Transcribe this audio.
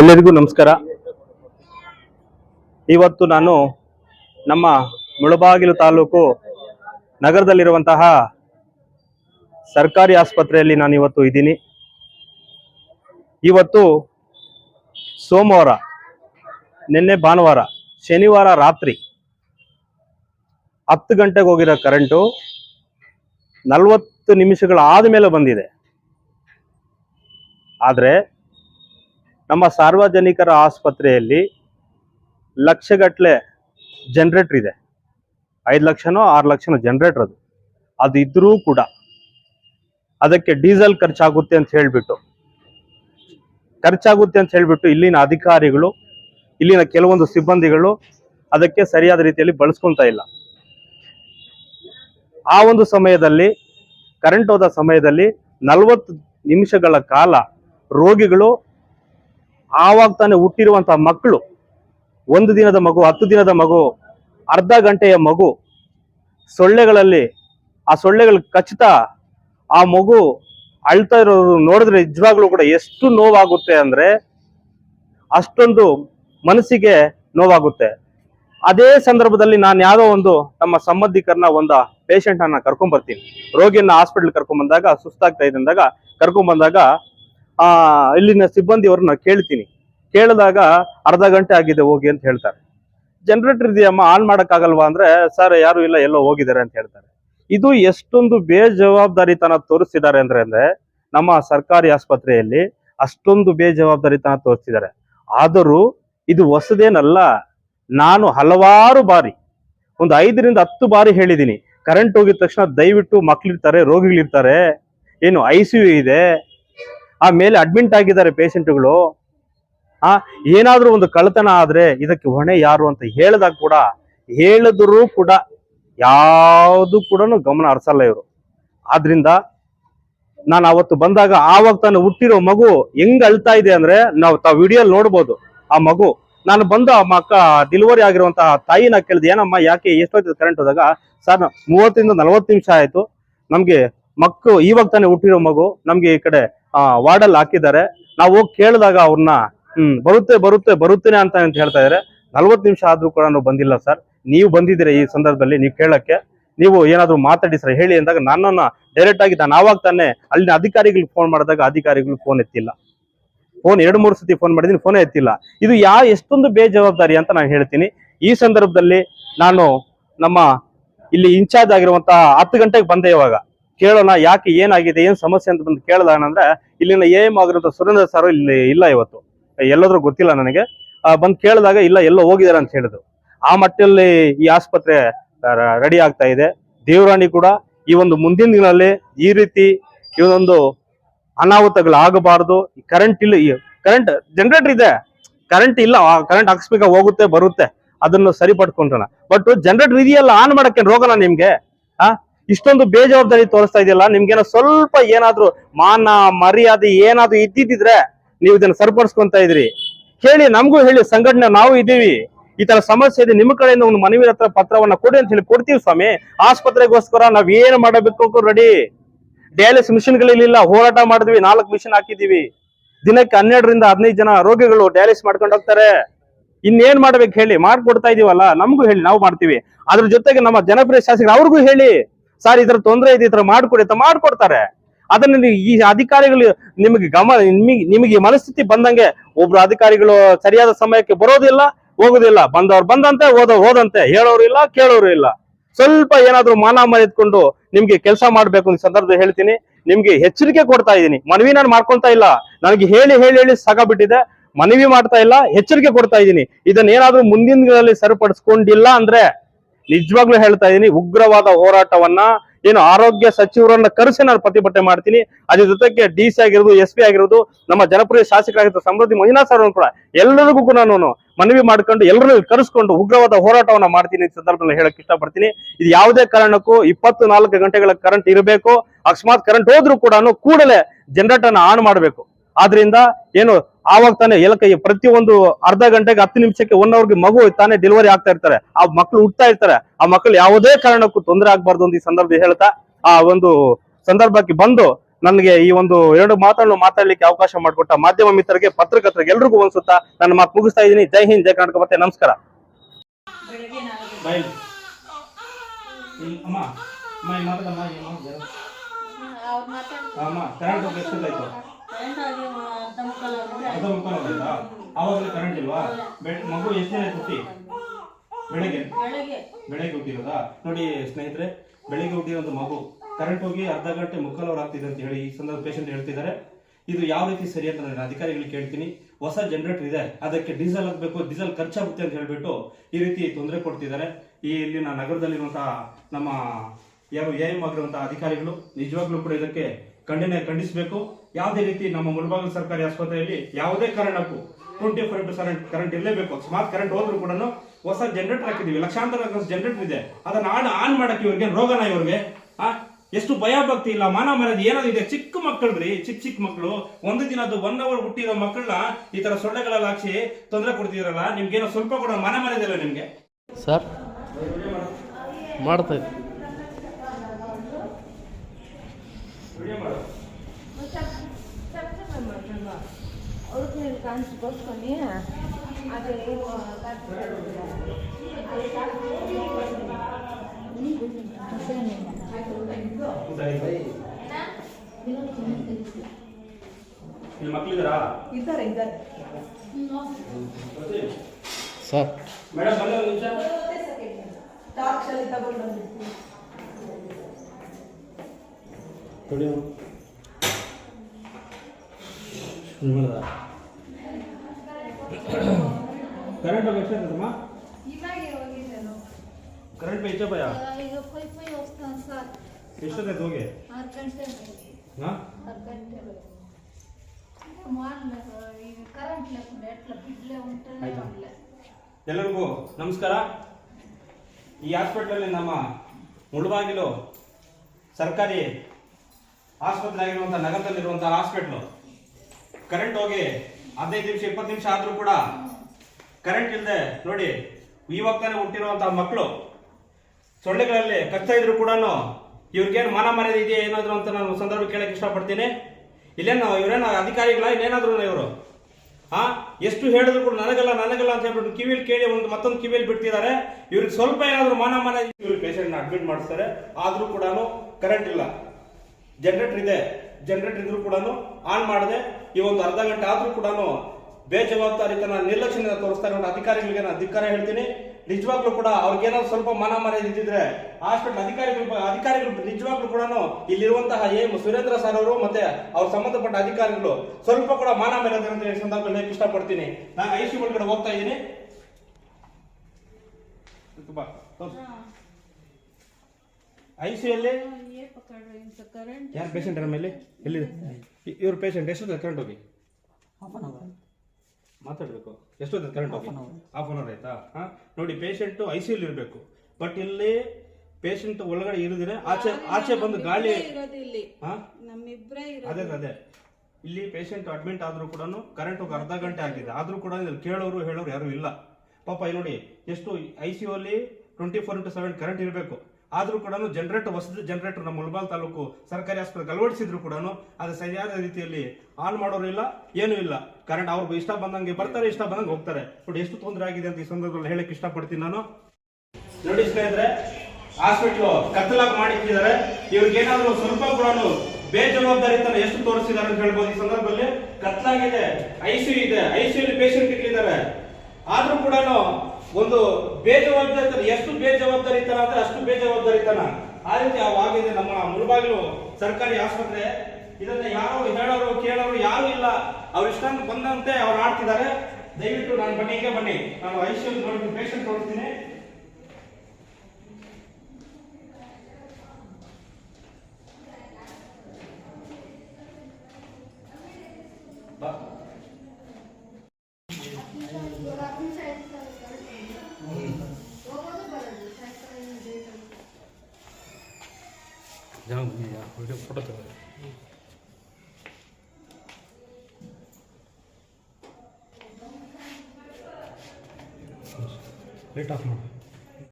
ಎಲ್ಲರಿಗೂ ನಮಸ್ಕಾರ. ಇವತ್ತು ನಾನು ನಮ್ಮ ಮುಳಬಾಗಿಲು ತಾಲೂಕು ನಗರದಲ್ಲಿರುವಂತಹ ಸರ್ಕಾರಿ ಆಸ್ಪತ್ರೆಯಲ್ಲಿ ನಾನು ಇವತ್ತು ಇದ್ದೀನಿ. ಇವತ್ತು ಸೋಮವಾರ, ನಿನ್ನೆ ಭಾನುವಾರ, ಶನಿವಾರ ರಾತ್ರಿ ಹತ್ತು ಗಂಟೆಗೆ ಹೋಗಿರೋ ಕರೆಂಟು ನಲವತ್ತು ನಿಮಿಷಗಳಾದ ಮೇಲೆ ಬಂದಿದೆ. ಆದರೆ ನಮ್ಮ ಸಾರ್ವಜನಿಕರ ಆಸ್ಪತ್ರೆಯಲ್ಲಿ ಲಕ್ಷಗಟ್ಟಲೆ ಜನರೇಟರ್ ಇದೆ. ಐದು ಲಕ್ಷನೋ ಆರು ಲಕ್ಷನೋ ಜನರೇಟರ್ ಅದು. ಅದು ಇದ್ರೂ ಕೂಡ ಅದಕ್ಕೆ ಡೀಸೆಲ್ ಖರ್ಚಾಗುತ್ತೆ ಅಂತ ಹೇಳಿಬಿಟ್ಟು, ಖರ್ಚಾಗುತ್ತೆ ಅಂತ ಹೇಳಿಬಿಟ್ಟು ಇಲ್ಲಿನ ಅಧಿಕಾರಿಗಳು, ಇಲ್ಲಿನ ಕೆಲವೊಂದು ಸಿಬ್ಬಂದಿಗಳು ಅದಕ್ಕೆ ಸರಿಯಾದ ರೀತಿಯಲ್ಲಿ ಬಳಸ್ಕೊಳ್ತಾ ಇಲ್ಲ. ಆ ಒಂದು ಸಮಯದಲ್ಲಿ ಕರೆಂಟ್ ಹೋದ ಸಮಯದಲ್ಲಿ ನಲವತ್ತು ನಿಮಿಷಗಳ ಕಾಲ ರೋಗಿಗಳು ಆವಾಗ ತಾನೇ ಹುಟ್ಟಿರುವಂತಹ ಮಕ್ಕಳು, ಒಂದು ದಿನದ ಮಗು, ಹತ್ತು ದಿನದ ಮಗು, ಅರ್ಧ ಗಂಟೆಯ ಮಗು, ಸೊಳ್ಳೆಗಳಲ್ಲಿ, ಆ ಸೊಳ್ಳೆಗಳು ಕಚ್ಚುತ್ತಾ, ಆ ಮಗು ಅಳ್ತಾ ಇರೋದು ನೋಡಿದ್ರೆ ನಿಜವಾಗ್ಲೂ ಕೂಡ ಎಷ್ಟು ನೋವಾಗುತ್ತೆ ಅಂದ್ರೆ ಅಷ್ಟೊಂದು ಮನಸ್ಸಿಗೆ ನೋವಾಗುತ್ತೆ. ಅದೇ ಸಂದರ್ಭದಲ್ಲಿ ನಾನು ಯಾವುದೋ ಒಂದು ನಮ್ಮ ಸಂಬಂಧಿಕರನ್ನ, ಒಂದು ಪೇಷಂಟ್ ಅನ್ನ ಕರ್ಕೊಂಡ್ ಬರ್ತೀನಿ ರೋಗಿಯನ್ನ ಹಾಸ್ಪಿಟಲ್ ಕರ್ಕೊಂಡ್ ಬಂದಾಗ ಸುಸ್ತಾಗ್ತಾ ಇದೆ ಅಂದಾಗ ಕರ್ಕೊಂಡ್ ಬಂದಾಗ ಆ, ಇಲ್ಲಿನ ಸಿಬ್ಬಂದಿಯವ್ರನ್ನ ಕೇಳ್ತೀನಿ. ಕೇಳಿದಾಗ ಅರ್ಧ ಗಂಟೆ ಆಗಿದೆ, ಹೋಗಿ ಅಂತ ಹೇಳ್ತಾರೆ. ಜನರೇಟರ್ ಇದೆಯಮ್ಮ ಆನ್ ಮಾಡೋಕ್ಕಾಗಲ್ವಾ ಅಂದ್ರೆ, ಸರ್, ಯಾರು ಇಲ್ಲ, ಎಲ್ಲೋ ಹೋಗಿದ್ದಾರೆ ಅಂತ ಹೇಳ್ತಾರೆ. ಇದು ಎಷ್ಟೊಂದು ಬೇಜವಾಬ್ದಾರಿತನ ತೋರಿಸಿದ್ದಾರೆ ಅಂದ್ರೆ ಅಂದ್ರೆ ನಮ್ಮ ಸರ್ಕಾರಿ ಆಸ್ಪತ್ರೆಯಲ್ಲಿ ಅಷ್ಟೊಂದು ಬೇಜವಾಬ್ದಾರಿತನ ತೋರಿಸಿದ್ದಾರೆ ಆದರೂ ಇದು ಹೊಸದೇನಲ್ಲ, ನಾನು ಹಲವಾರು ಬಾರಿ, ಒಂದು ಐದರಿಂದ ಹತ್ತು ಬಾರಿ ಹೇಳಿದ್ದೀನಿ. ಕರೆಂಟ್ ಹೋಗಿದ ತಕ್ಷಣ ದಯವಿಟ್ಟು ಮಕ್ಳಿರ್ತಾರೆ, ರೋಗಿಗಳಿರ್ತಾರೆ. ಏನು ಐ ಸಿ ಯು ಇದೆ ಆ ಮೇಲೆ ಅಡ್ಮಿಂಟ್ ಆಗಿದ್ದಾರೆ ಪೇಷಂಟ್ಗಳು ಆ, ಏನಾದ್ರೂ ಒಂದು ಕಳ್ಳತನ ಆದ್ರೆ ಇದಕ್ಕೆ ಹೊಣೆ ಯಾರು ಅಂತ ಹೇಳಿದಾಗ ಕೂಡ, ಹೇಳಿದ್ರು ಕೂಡ ಯಾವುದು ಕೂಡ ಗಮನ ಹರಿಸಲ್ಲ ಇವರು. ಆದ್ರಿಂದ ನಾನು ಅವತ್ತು ಬಂದಾಗ ಆವಾಗ ತಾನು ಹುಟ್ಟಿರೋ ಮಗು ಹೆಂಗ್ ಅಳ್ತಾ ಇದೆ ಅಂದ್ರೆ ನಾವು ತಾವು ವಿಡಿಯೋ ನೋಡ್ಬೋದು. ಆ ಮಗು, ನಾನು ಬಂದು ಆ ಮಕ್ಕ ಡಿಲಿವರಿ ಆಗಿರುವಂತಹ ತಾಯಿನ ಕೇಳಿದೆ, ಏನಮ್ಮ ಯಾಕೆ ಎಷ್ಟೊತ್ತಿದೆ ಕರೆಂಟ್ ಹೋದಾಗ, ಸರ್ ಮೂವತ್ತರಿಂದ ನಲವತ್ತು ನಿಮಿಷ ಆಯ್ತು, ನಮ್ಗೆ ಮಕ್ಕಳು ಇವಾಗ ತಾನೇ ಹುಟ್ಟಿರೋ ಮಗು ನಮ್ಗೆ ಈ ಕಡೆ ವಾರ್ಡಲ್ಲಿ ಹಾಕಿದ್ದಾರೆ. ನಾವು ಕೇಳಿದಾಗ ಅವ್ರನ್ನ, ಹ್ಮ್, ಬರುತ್ತೆ ಬರುತ್ತೆ, ಬರುತ್ತೇನೆ ಅಂತ ಅಂತ ಹೇಳ್ತಾ ಇದಾರೆ ನಲ್ವತ್ತು ನಿಮಿಷ ಆದ್ರೂ ಕೂಡ ನಾವು ಬಂದಿಲ್ಲ ಸರ್. ನೀವು ಬಂದಿದ್ದೀರಾ ಈ ಸಂದರ್ಭದಲ್ಲಿ, ನೀವು ಕೇಳಕ್ಕೆ. ನೀವು ಏನಾದ್ರು ಮಾತಾಡಿ ಸರ್, ಹೇಳಿ ಅಂದಾಗ ನನ್ನನ್ನ ಡೈರೆಕ್ಟ್ ಆಗಿ ನಾನು ಆವಾಗ ತಾನೇ ಅಲ್ಲಿನ ಅಧಿಕಾರಿಗಳಿಗೆ ಫೋನ್ ಮಾಡಿದಾಗ ಅಧಿಕಾರಿಗಳು ಫೋನ್ ಎತ್ತಿಲ್ಲ. ಫೋನ್ ಎರಡು, ಮೂರು ಸತಿ ಫೋನ್ ಮಾಡಿದೀನಿ ಫೋನೇ ಎತ್ತಿಲ್ಲ. ಇದು ಯಾ, ಎಷ್ಟೊಂದು ಬೇಜವಾಬ್ದಾರಿ ಅಂತ ನಾನು ಹೇಳ್ತೀನಿ. ಈ ಸಂದರ್ಭದಲ್ಲಿ ನಾನು ನಮ್ಮ ಇಲ್ಲಿ ಇನ್ಚಾರ್ಜ್ ಆಗಿರುವಂತಹ ಹತ್ತು ಗಂಟೆಗೆ ಬಂದೆ ಇವಾಗ. ಕೇಳೋಣ, ಯಾಕೆ ಏನಾಗಿದೆ, ಏನ್ ಸಮಸ್ಯೆ ಅಂತ ಬಂದು ಕೇಳಿದಾಗ ಅಂದ್ರೆ, ಇಲ್ಲಿನ ಎ ಎಂ ಆಗಿರುವಂತ ಸುರೇಂದ್ರ ಸರ್ ಇಲ್ಲಿ ಇಲ್ಲ ಇವತ್ತು. ಎಲ್ಲಾದ್ರೂ ಗೊತ್ತಿಲ್ಲ ನನಗೆ. ಬಂದು ಕೇಳಿದಾಗ, ಇಲ್ಲ, ಎಲ್ಲೋ ಹೋಗಿದ್ದಾರೆ ಅಂತ ಹೇಳಿದ್ರು. ಆ ಮಟ್ಟದಲ್ಲಿ ಈ ಆಸ್ಪತ್ರೆ ರೆಡಿ ಆಗ್ತಾ ಇದೆ. ದೇವರಾಣಿ ಕೂಡ ಈ ಒಂದು ಮುಂದಿನ ದಿನದಲ್ಲಿ ಈ ರೀತಿ ಈ ಒಂದು ಅನಾಹುತಗಳಾಗಬಾರದು ಕರೆಂಟ್ ಇಲ್ಲ ಕರೆಂಟ್ ಜನರೇಟರ್ ಇದೆ. ಕರೆಂಟ್ ಇಲ್ಲ ಕರೆಂಟ್ ಹಾಕ್ಸ್ಬೇಕ ಹೋಗುತ್ತೆ, ಬರುತ್ತೆ. ಅದನ್ನು ಸರಿಪಡ್ಕೊಂಡ್ರಣ. ಬಟ್ ಜನರೇಟರ್ ಇದೆಯಲ್ಲ ಆನ್ ಮಾಡಕ್ಕೆ ರೋಗನ ನಿಮ್ಗೆ? ಆ? ಇಷ್ಟೊಂದು ಬೇಜವಾಬ್ದಾರಿ ತೋರಿಸ್ತಾ ಇದೆಯಲ್ಲ, ನಿಮ್ಗೇನೋ ಸ್ವಲ್ಪ ಏನಾದ್ರೂ ಮಾನ, ಮರ್ಯಾದೆ ಏನಾದ್ರೂ ಇದ್ದಿದ್ರೆ ನೀವು ಇದನ್ನ ಸರಿಪಡಿಸ್ಕೊಂತ ಇದ್ರಿ. ಹೇಳಿ, ನಮಗೂ ಹೇಳಿ, ಸಂಘಟನೆ ನಾವು ಇದ್ದೀವಿ. ಈ ತರ ಸಮಸ್ಯೆ ಇದೆ, ನಿಮ್ಮ ಕಡೆಯಿಂದ ಒಂದು ಮನವಿ ಹತ್ರ ಪತ್ರವನ್ನ ಕೊಡಿ ಅಂತ ಹೇಳಿ ಕೊಡ್ತೀವಿ ಸ್ವಾಮಿ. ಆಸ್ಪತ್ರೆಗೋಸ್ಕರ ನಾವ್ ಏನು ಮಾಡಬೇಕು ರೆಡಿ ಡಯಾಲಿಸ್ ಮಿಷನ್ಗಳಿಲ್ಲ ಹೋರಾಟ ಮಾಡಿದ್ವಿ, ನಾಲ್ಕು ಮಿಷನ್ ಹಾಕಿದೀವಿ ದಿನಕ್ಕೆ ಹನ್ನೆರಡರಿಂದ ಹದಿನೈದು ಜನ ರೋಗಿಗಳು ಡಯಾಲಿಸ್ ಮಾಡ್ಕೊಂಡು ಹೋಗ್ತಾರೆ. ಇನ್ನೇನ್ ಮಾಡ್ಬೇಕು ಹೇಳಿ, ಮಾಡ್ಕೊಡ್ತಾ ಇದೀವಲ್ಲ, ನಮಗೂ ಹೇಳಿ, ನಾವು ಮಾಡ್ತೀವಿ. ಅದ್ರ ಜೊತೆಗೆ ನಮ್ಮ ಜನಪ್ರಿಯ ಶಾಸಕರು ಅವ್ರಿಗೂ ಹೇಳಿ. ಸರ್ ಇದ್ರ ತೊಂದರೆ ಇದೆ ತರ ಮಾಡ್ಕೊಡಿ ಅಂತ ಮಾಡ್ಕೊಡ್ತಾರೆ. ಅದನ್ನ ಈ ಅಧಿಕಾರಿಗಳು ನಿಮಗೆ ಗಮನ ನಿಮಗೆ ನಿಮಗೆ ಮನಸ್ಥಿತಿ ಬಂದಂಗೆ ಒಬ್ರು ಅಧಿಕಾರಿಗಳು ಸರಿಯಾದ ಸಮಯಕ್ಕೆ ಬರೋದಿಲ್ಲ, ಹೋಗುದಿಲ್ಲ. ಬಂದವ್ರು ಬಂದಂತೆ, ಹೋದ, ಹೋದಂತೆ. ಹೇಳೋರು ಇಲ್ಲ, ಕೇಳೋರು ಇಲ್ಲ. ಸ್ವಲ್ಪ ಏನಾದ್ರೂ ಮಾನ ಮರೆತ್ಕೊಂಡು ನಿಮ್ಗೆ ಕೆಲಸ ಮಾಡ್ಬೇಕು ಅಂತ ಸಂದರ್ಭ ಹೇಳ್ತೀನಿ. ನಿಮ್ಗೆ ಎಚ್ಚರಿಕೆ ಕೊಡ್ತಾ ಇದ್ದೀನಿ. ಮನವಿ ನಾನು ಮಾಡ್ಕೊಂತ ಇಲ್ಲ. ನನಗೆ ಹೇಳಿ ಹೇಳಿ ಹೇಳಿ ಸಾಕಾಗ್ಬಿಟ್ಟಿದೆ ಮನವಿ ಮಾಡ್ತಾ ಇಲ್ಲ, ಎಚ್ಚರಿಕೆ ಕೊಡ್ತಾ ಇದ್ದೀನಿ. ಇದನ್ನ ಏನಾದ್ರೂ ಮುಂದಿನ ಸರಿಪಡಿಸ್ಕೊಂಡಿಲ್ಲ ಅಂದ್ರೆ ನಿಜವಾಗ್ಲೂ ಹೇಳ್ತಾ ಇದ್ದೀನಿ ಉಗ್ರವಾದ ಹೋರಾಟವನ್ನ ಏನು ಆರೋಗ್ಯ ಸಚಿವರನ್ನ ಕರೆಸಿ ನಾನು ಪ್ರತಿಭಟನೆ ಮಾಡ್ತೀನಿ. ಅದ್ರ ಜೊತೆಗೆ ಡಿ ಸಿ ಆಗಿರೋದು ಎಸ್ ಪಿ ಆಗಿರೋದು ನಮ್ಮ ಜನಪ್ರಿಯ ಶಾಸಕರಾಗಿದ್ದ ಸಮೃದ್ಧಿ ಮಂಜುನಾಥ್ ಸರ್ ಕೂಡ ಎಲ್ಲರಿಗೂ ಕೂಡ ನಾನು ಮನವಿ ಮಾಡ್ಕೊಂಡು ಎಲ್ಲರೂ ಕರೆಸ್ಕೊಂಡು ಉಗ್ರವಾದ ಹೋರಾಟವನ್ನ ಮಾಡ್ತೀನಿ ಈ ಸಂದರ್ಭದಲ್ಲಿ ಹೇಳಕ್ ಇಷ್ಟಪಡ್ತೀನಿ. ಇದು ಯಾವುದೇ ಕಾರಣಕ್ಕೂ ಇಪ್ಪತ್ತು ನಾಲ್ಕು ಗಂಟೆಗಳ ಕರೆಂಟ್ ಇರಬೇಕು. ಅಕಸ್ಮಾತ್ ಕರೆಂಟ್ ಹೋದ್ರೂ ಕೂಡ ಕೂಡಲೇ ಜನರೇಟರ್ ಆನ್ ಮಾಡಬೇಕು. ಆದ್ರಿಂದ ಏನು ಆವಾಗ ತಾನೇ ಪ್ರತಿ ಪ್ರತಿಯೊಂದು ಅರ್ಧ ಗಂಟೆಗೆ ಹತ್ತು ನಿಮಿಷಕ್ಕೆ ಒನ್ ಅವರ್ಗೆ ಮಗು ತಾನೇ ಡೆಲಿವರಿ ಆಗ್ತಾ ಇರ್ತಾರೆ. ಆ ಮಕ್ಕಳು ಹುಟ್ತಾ ಇರ್ತಾರೆ. ಆ ಮಕ್ಕಳು ಯಾವುದೇ ಕಾರಣಕ್ಕೂ ತೊಂದರೆ ಆಗ್ಬಾರ್ದು ಅಂತ ಈ ಸಂದರ್ಭದಲ್ಲಿ ಹೇಳ್ತಾ ಆ ಒಂದು ಸಂದರ್ಭಕ್ಕೆ ಬಂದು ನನಗೆ ಈ ಒಂದು ಎರಡು ಮಾತನ್ನು ಮಾತಾಡ್ಲಿಕ್ಕೆ ಅವಕಾಶ ಮಾಡಿಕೊಟ್ಟ ಮಾಧ್ಯಮ ಮಿತ್ರರಿಗೆ ಪತ್ರಕರ್ತರಿಗೆ ಎಲ್ರಿಗೂ ಒಂದ್ಸುತ್ತಾ ನನ್ನ ಮಾತು ಮುಗಿಸ್ತಾ ಇದ್ದೀನಿ. ಜೈ ಹಿಂದ್ ಜೈ ಕರ್ನಾಟಕ. ಮತ್ತೆ ನಮಸ್ಕಾರ. ಅಮ್ಮ ಅರ್ಧ ಮುಕ್ಕಾಲು ಹೋಗಿದ್ದಾ? ಆವಾಗಲೇ ಕರೆಂಟ್ ಇಲ್ವಾ? ಬೆ- ಮಗು ಎಷ್ಟು ಆಯ್ತು ಹುಟ್ಟಿ ಬೆಳಗ್ಗೆ? ಬೆಳಗ್ಗೆ. ಬೆಳಗ್ಗೆ ಹುಟ್ಟಿರೋದಾ? ನೋಡಿ ಸ್ನೇಹಿತರೆ ಬೆಳಗ್ಗೆ ಹುಟ್ಟಿರೋದು ಮಗು. ಕರೆಂಟ್ ಹೋಗಿ ಅರ್ಧ ಗಂಟೆ ಮುಕ್ಕಾಲು ಅವರ್ ಆಗ್ತಿದೆ ಅಂತ ಹೇಳಿ ಈ ಸಂದರ್ಭ ಪೇಷಂಟ್ ಹೇಳ್ತಿದ್ದಾರೆ. ಇದು ಯಾವ ರೀತಿ ಸರಿ ಅಂತ ನಾನು ಅಧಿಕಾರಿಗಳಿಗೆ ಕೇಳ್ತೀನಿ. ಹೊಸ ಜನರೇಟರ್ ಇದೆ. ಅದಕ್ಕೆ ಡೀಸೆಲ್ ಹಾಕ್ಬೇಕು. ಡೀಸೆಲ್ ಖರ್ಚಾಗುತ್ತೆ ಅಂತ ಹೇಳ್ಬಿಟ್ಟು ಈ ರೀತಿ ತೊಂದರೆ ಕೊಡ್ತಿದ್ದಾರೆ. ಈ ಇಲ್ಲಿನ ನಗರದಲ್ಲಿರುವಂತಹ ನಮ್ಮ ಯಾರು ಎ ಎಂ ಆಗಿರುವಂತಹ ಅಧಿಕಾರಿಗಳು ನಿಜವಾಗ್ಲೂ ಕೂಡ ಇದಕ್ಕೆ ಖಂಡನೆ ಖಂಡಿಸಬೇಕು. ಯಾವುದೇ ರೀತಿ ನಮ್ಮ ಮುಳಬಾಗಿಲು ಸರ್ಕಾರಿ ಆಸ್ಪತ್ರೆಯಲ್ಲಿ ಯಾವುದೇ ಕಾರಣಕ್ಕೂ twenty four into seven current ಇರಲೇಬೇಕು. ಸ್ಮಾರ್ಟ್ ಕರೆಂಟ್ ಹೋದ್ರು ಕೂಡ ಹೊಸ ಜನರೇಟರ್ ಹಾಕಿದೀವಿ ಲಕ್ಷಾಂತರ ಜನರೇಟರ್ ಇದೆ. ಅದನ್ನ ಆನ್ ಆನ್ ಮಾಡಕ್ಕೆ ಇವ್ರಿಗೆ ರೋಗನ ಇವ್ರಿಗೆ. ಆ ಎಷ್ಟು ಭಯ ಭಕ್ತಿ ಇಲ್ಲ. ಮಾನ ಮರ್ಯಾದೆ ಏನಾದ್ರು ಇದೆ? ಚಿಕ್ಕ ಮಕ್ಕಳ್ರಿ ಚಿಕ್ಕ ಚಿಕ್ಕ ಮಕ್ಕಳು. ಒಂದು ದಿನ ಅದು ಒನ್ ಅವರ್ ಹುಟ್ಟಿರೋ ಮಕ್ಕಳನ್ನ ಈ ತರ ಸೊಳ್ಳೆಗಳಲ್ಲಿ ಹಾಕಿ ತೊಂದರೆ ಕೊಡ್ತಿದ್ರಲ್ಲ ನಿಮ್ಗೇನೋ ಸ್ವಲ್ಪ ಕೂಡ ಮನೆ ಮರ್ಯಾದೆ ಇಲ್ಲ ನಿಮ್ಗೆ? ಸರ್ ಮಾಡ್ತಾ ಇದ್ದೀನಿ ವಿಡಿಯೋ ಮಾಡು ಅದೇ ಇಲ್ಲಿ ಮಕ್ಳಿದಾರಾ ಇದ್ದಾರೆ ಇದ್ದಾರೆ ಸರ್ ಮೇಡಮ್ ಬಂದ ನಿಮಿಷ ಟಾರ್ಚ್ ಅಲ್ಲಿ ಕರೆಂಟ್ ಹೋಗಿ? ಕರೆಂಟ್ ಪೇ ಇಚ್ಚಪ್ಪ ಹೋಗಿ ಎಲ್ಲರಿಗೂ ನಮಸ್ಕಾರ. ಈ ಹಾಸ್ಪಿಟ್ಲಲ್ಲಿ ನಮ್ಮ ಮುಳುಬಾಗಿಲು ಸರ್ಕಾರಿ ಆಸ್ಪತ್ರೆ ಆಗಿರುವಂಥ ನಗರದಲ್ಲಿರುವಂಥ ಹಾಸ್ಪಿಟ್ಲು ಕರೆಂಟ್ ಹೋಗಿ ಹದಿನೈದು ನಿಮಿಷ, ಇಪ್ಪತ್ತು ನಿಮಿಷ ಆದ್ರೂ ಕೂಡ ಕರೆಂಟ್ ಇಲ್ಲದೆ ನೋಡಿ ಇವಾಗ ತಾನೇ ಹುಟ್ಟಿರುವಂತಹ ಮಕ್ಕಳು ಸೊಳ್ಳೆಗಳಲ್ಲಿ ಕಚ್ತಾ ಇದ್ರು ಕೂಡ ಇವ್ರಿಗೇನು ಮಾನ ಮರ್ಯಾದೆ ಇದೆಯಾ, ಏನಾದ್ರು ಅಂತ ನಾನು ಸಂದರ್ಭ ಕೇಳಕ್ಕೆ ಇಷ್ಟಪಡ್ತೀನಿ. ಇಲ್ಲೇನು, ಇವರೇನು ಅಧಿಕಾರಿಗಳ ಇನ್ನೇನಾದ್ರು ಇವರು? ಆ, ಎಷ್ಟು ಹೇಳಿದ್ರು ಕೂಡ ನನಗಲ್ಲ ನನಗಲ್ಲ ಅಂತ ಹೇಳ್ಬಿಟ್ಟು ಕಿವಿಲಿ ಕೇಳಿ ಒಂದು ಮತ್ತೊಂದು ಕಿವಿಯಲ್ಲಿ ಬಿಡ್ತಿದ್ದಾರೆ. ಇವ್ರಿಗೆ ಸ್ವಲ್ಪ ಏನಾದ್ರು ಮಾನ ಮನೆ ಇವ್ರಿಗೆ ಪೇಷಂಟ್ನ ಅಡ್ಮಿಟ್ ಮಾಡಿಸ್ತಾರೆ. ಆದ್ರೂ ಕೂಡ ಕರೆಂಟ್ ಇಲ್ಲ. ಜನರೇಟರ್ ಇದೆ. ಜನರೇಟರ್ ಇದ್ರೂ ಕೂಡ ಆನ್ ಮಾಡದೆ, ಈ ಒಂದು ಅರ್ಧ ಗಂಟೆ ಆದ್ರೂ ಕೂಡ ಬೇಜವಾಬ್ದಾರಿತನ ನಿರ್ಲಕ್ಷ್ಯದಿಂದ ತೋರಿಸ್ತಾ ಇರೋ ಅಧಿಕಾರಿಗಳಿಗೆ ನಾನು ಧಿಕ್ಕಾರ ಹೇಳ್ತೀನಿ. ನಿಜವಾಗ್ಲೂ ಕೂಡ ಅವ್ರಿಗೇನಾದ್ರು ಸ್ವಲ್ಪ ಮಾನ ಮರ್ಯಾದೆ ಇದ್ದಿದ್ರೆ ಹಾಸ್ಪಿಟಲ್ ಅಧಿಕಾರಿಗಳು ಅಧಿಕಾರಿಗಳು ನಿಜವಾಗ್ಲೂ ಕೂಡ ಇಲ್ಲಿರುವಂತಹ ಏಮ್ ಸುರೇಂದ್ರ ಸರ್ ಅವರು ಮತ್ತೆ ಅವ್ರ ಸಂಬಂಧಪಟ್ಟ ಅಧಿಕಾರಿಗಳು ಸ್ವಲ್ಪ ಕೂಡ ಮಾನ ಮರ್ಯಾದೆ ಅಂತ ಹೇಳಿ ಸಂದರ್ಭದಲ್ಲಿ ಇಷ್ಟಪಡ್ತೀನಿ. ನಾನು ಐ ಸಿ ಒಳಗಡೆ ಹೋಗ್ತಾ ಇದ್ದೀನಿ. ಐ ಐಸಿಯಲ್ಲಿ? ಯಾರು ಪೇಷಂಟ್ ಮೇಲೆ? ಎಲ್ಲಿದೆ? ಇವ್ರ ಪೇಷಂಟ್ ಎಷ್ಟೊತ್ತ ಕರೆಂಟ್ ಹೋಗಿ ಮಾತಾಡಬೇಕು. ಎಷ್ಟೊತ್ತ ಕರೆಂಟ್ ಹೋಗಿ ಹಾಫ್ ಅನ್ ಅವರ್ ಆಯ್ತಾ? ಹಾಂ? ನೋಡಿ ಪೇಷಂಟ್ ಐ ಸಿ ಇರಬೇಕು. ಬಟ್ ಇಲ್ಲಿ ಪೇಷಂಟ್ ಒಳಗಡೆ ಇರುದಿಲ್ಲ ಆಚೆ ಆಚೆ ಬಂದು ಗಾಳಿ ಹಾಂ? ಅದೇ ಅದೇ. ಇಲ್ಲಿ ಪೇಷಂಟ್ ಅಡ್ಮಿಟ್ ಆದ್ರೂ ಕೂಡ ಕರೆಂಟ್ ಹೋಗಿ ಅರ್ಧ ಗಂಟೆ ಆಗಿದೆ. ಆದ್ರೂ ಕೂಡ ಇಲ್ಲಿ ಕೇಳೋರು ಹೇಳೋರು ಯಾರು ಇಲ್ಲ. ಪಾಪ ಇಲ್ಲಿ ನೋಡಿ ಎಷ್ಟು ಐ ಸಿ ಅಲ್ಲಿ twenty four into seven current ಇರಬೇಕು. ಆದ್ರೂ ಕೂಡ ಜನರೇಟರ್ ಹೊಸದು ಜನರೇಟರ್ ನಮ್ಮ ಮುಳಬಾಲ್ ತಾಲೂಕು ಸರ್ಕಾರಿ ಆಸ್ಪತ್ರೆಗೆ ಅಳವಡಿಸಿದ್ರು ಕೂಡ ಅದು ಸರಿಯಾದ ರೀತಿಯಲ್ಲಿ ಆನ್ ಮಾಡೋರು ಇಲ್ಲ, ಏನೂ ಇಲ್ಲ. ಕರೆಂಟ್ ಅವ್ರಿಗೆ ಇಷ್ಟ ಬಂದಂಗೆ ಬರ್ತಾರೆ, ಇಷ್ಟ ಬಂದಂಗೆ ಹೋಗ್ತಾರೆ. ಬಟ್ ಎಷ್ಟು ತೊಂದರೆ ಆಗಿದೆ ಅಂತ ಈ ಸಂದರ್ಭದಲ್ಲಿ ಹೇಳಕ್ ಇಷ್ಟಪಡ್ತೀನಿ ನಾನು. ನೋಡಿ ಸ್ನೇಹಿತರೆ ಹಾಸ್ಪಿಟ್ಲು ಕತ್ತಲಾಗಿ ಮಾಡಿಟ್ಟಿದ್ದಾರೆ. ಇವ್ರಿಗೆ ಏನಾದ್ರು ಸ್ವಲ್ಪ ಕೂಡ ಬೇಜವಾಬ್ದಾರಿತನ ಎಷ್ಟು ತೋರಿಸಿದ್ದಾರೆ ಅಂತ ಹೇಳ್ಬೋದು ಈ ಸಂದರ್ಭದಲ್ಲಿ. ಕತ್ತಲಾಗಿದೆ ಐಸಿಯು ಇದೆ ಐಸಿಯು ಪೇಷಂಟ್ ಇಟ್ಟಿದ್ದಾರೆ ಆದ್ರೂ ಕೂಡ ಒಂದು ಬೇಜವಾಬ್ದಾರಿತನ, ಎಷ್ಟು ಬೇಜವಾಬ್ದಾರಿತನ ಅಂದ್ರೆ ಅಷ್ಟು ಬೇಜವಾಬ್ದಾರಿತನ. ಆ ರೀತಿ ಅವಾಗಿದೆ ನಮ್ಮ ಮುಳುಬಾಗಿಲು ಸರ್ಕಾರಿ ಆಸ್ಪತ್ರೆ, ಇದನ್ನ ಯಾರು ಹೇಳೋರು, ಕೇಳೋರು ಯಾರು ಇಲ್ಲ. ಅವ್ರ ಇಷ್ಟ ಬಂದಂತೆ ಅವ್ರು ಆಡ್ತಿದ್ದಾರೆ. ದಯವಿಟ್ಟು ನಾನು ಬನ್ನಿ, ಹಿಂಗೆ ಬನ್ನಿ. ನಾನು ಐಸಿಯು ನೋಡಿದ್ರು ಪೇಷಂಟ್ ತೋರಿಸ್ತೀನಿ ಬಾ ಜನ ವಿಡಿಯೋ ಫೋಟೋ ತಗೊಳ್ಳಿ ಲೇಟ್ ಆಫ್ ಮಾಡು